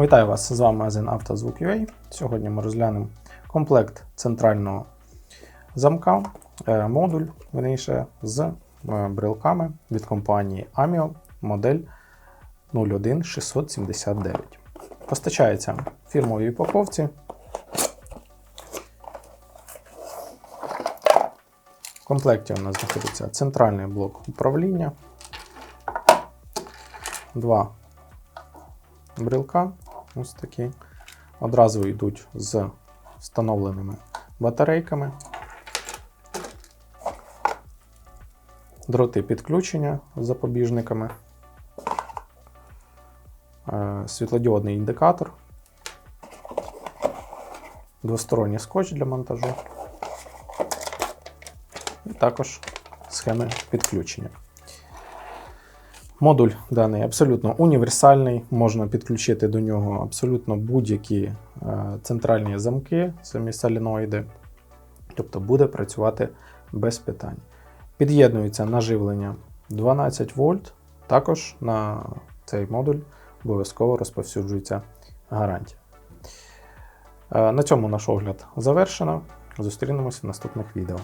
Вітаю вас! З вами магазин «Автозвук.UA». Сьогодні ми розглянемо комплект центрального замка, е, модуль верніше, з е, брелками від компанії AMIO модель 01679. Постачається в фірмовій упаковці. В комплекті у нас знаходиться центральний блок управління, два брелка, ось такі. Одразу йдуть з встановленими батарейками. Дроти підключення з запобіжниками. Е, Світлодіодний індикатор. Двосторонній скотч для монтажу. І також схеми підключення. Модуль даний абсолютно універсальний, можна підключити до нього абсолютно будь-які е, центральні замки, самі соліноїди, тобто буде працювати без питань. Під'єднується наживлення 12 вольт, також на цей модуль обов'язково розповсюджується гарантія. Е, На цьому наш огляд завершено. Зустрінемося в наступних відео.